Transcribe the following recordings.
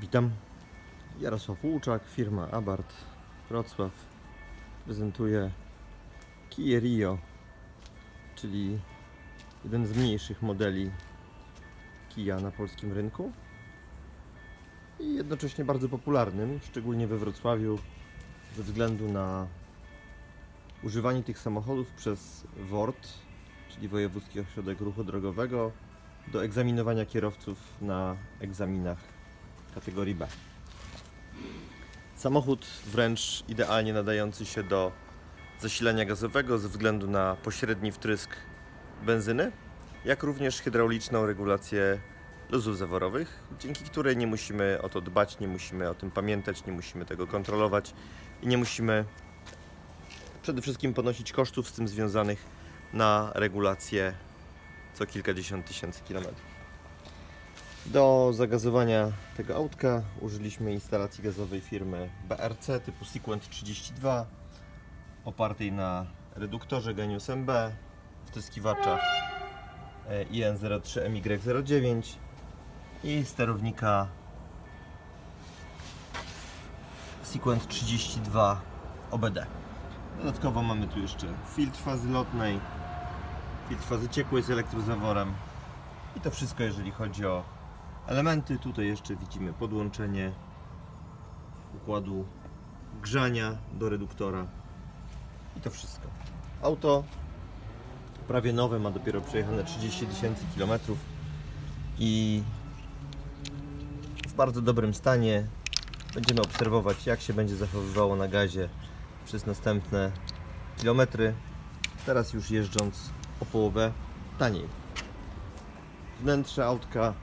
Witam. Jarosław Łuczak, firma Abart Wrocław. Prezentuje Kia Rio, czyli jeden z mniejszych modeli Kia na polskim rynku i jednocześnie bardzo popularnym, szczególnie we Wrocławiu, ze względu na używanie tych samochodów przez WORD, czyli Wojewódzki Ośrodek Ruchu Drogowego, do egzaminowania kierowców na egzaminach kategorii B. Samochód wręcz idealnie nadający się do zasilania gazowego ze względu na pośredni wtrysk benzyny, jak również hydrauliczną regulację luzów zaworowych, dzięki której nie musimy o to dbać, nie musimy o tym pamiętać, nie musimy tego kontrolować i nie musimy przede wszystkim ponosić kosztów z tym związanych na regulację co kilkadziesiąt tysięcy kilometrów. Do zagazowania tego autka użyliśmy instalacji gazowej firmy BRC typu Sequent 32 opartej na reduktorze Genius MB, wtryskiwaczach e, IN03MY09 i sterownika Sequent 32 OBD. Dodatkowo mamy tu jeszcze filtr fazy lotnej, filtr fazy ciekłej z elektrozaworem i to wszystko jeżeli chodzi o elementy. Tutaj jeszcze widzimy podłączenie układu grzania do reduktora i to wszystko. Auto prawie nowe, ma dopiero przejechane 30 tysięcy kilometrów i w bardzo dobrym stanie. Będziemy obserwować jak się będzie zachowywało na gazie przez następne kilometry. Teraz już jeżdżąc o połowę taniej. Wnętrze autka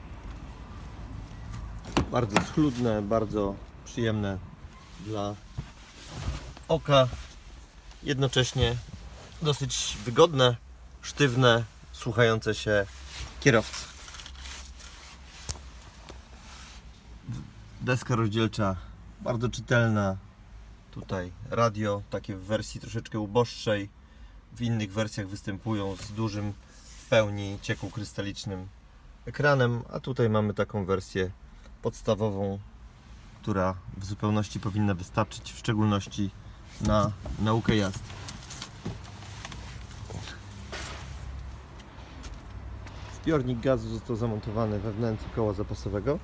bardzo schludne, bardzo przyjemne dla oka. Jednocześnie dosyć wygodne, sztywne, słuchające się kierowcy. Deska rozdzielcza bardzo czytelna. Tutaj radio, takie w wersji troszeczkę uboższej. W innych wersjach występują z dużym w pełni ciekł krystalicznym ekranem, a tutaj mamy taką wersję podstawową, która w zupełności powinna wystarczyć, w szczególności na naukę jazdy. Zbiornik gazu został zamontowany we wnętrzu koła zapasowego.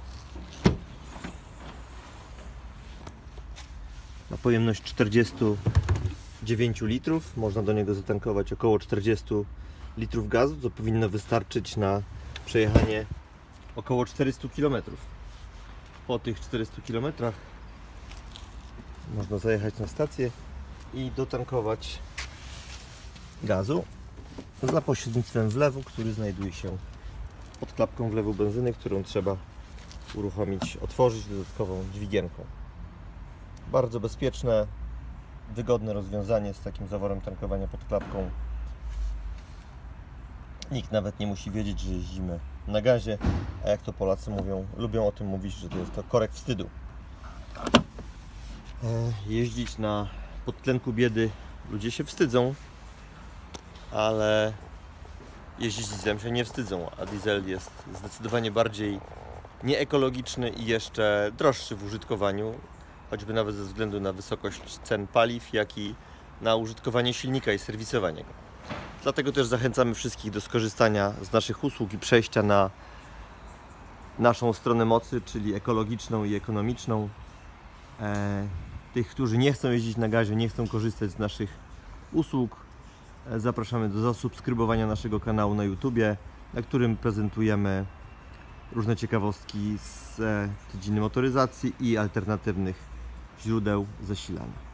Ma pojemność 49 litrów. Można do niego zatankować około 40 litrów gazu, co powinno wystarczyć na przejechanie około 400 km. Po tych 400 km można zajechać na stację i dotankować gazu za pośrednictwem wlewu, który znajduje się pod klapką wlewu benzyny, którą trzeba uruchomić, otworzyć dodatkową dźwigienką. Bardzo bezpieczne, wygodne rozwiązanie z takim zaworem tankowania pod klapką. Nikt nawet nie musi wiedzieć, że jeździmy na gazie, a jak to Polacy mówią, lubią o tym mówić, że to jest to korek wstydu. E, Jeździć na podtlenku biedy ludzie się wstydzą, ale jeździć dieslem się nie wstydzą, a diesel jest zdecydowanie bardziej nieekologiczny i jeszcze droższy w użytkowaniu, choćby nawet ze względu na wysokość cen paliw, jak i na użytkowanie silnika i serwisowanie go. Dlatego też zachęcamy wszystkich do skorzystania z naszych usług i przejścia na naszą stronę mocy, czyli ekologiczną i ekonomiczną. E, tych, którzy nie chcą jeździć na gazie, nie chcą korzystać z naszych usług, e, zapraszamy do zasubskrybowania naszego kanału na YouTubie, na którym prezentujemy różne ciekawostki z e, dziedziny motoryzacji i alternatywnych źródeł zasilania.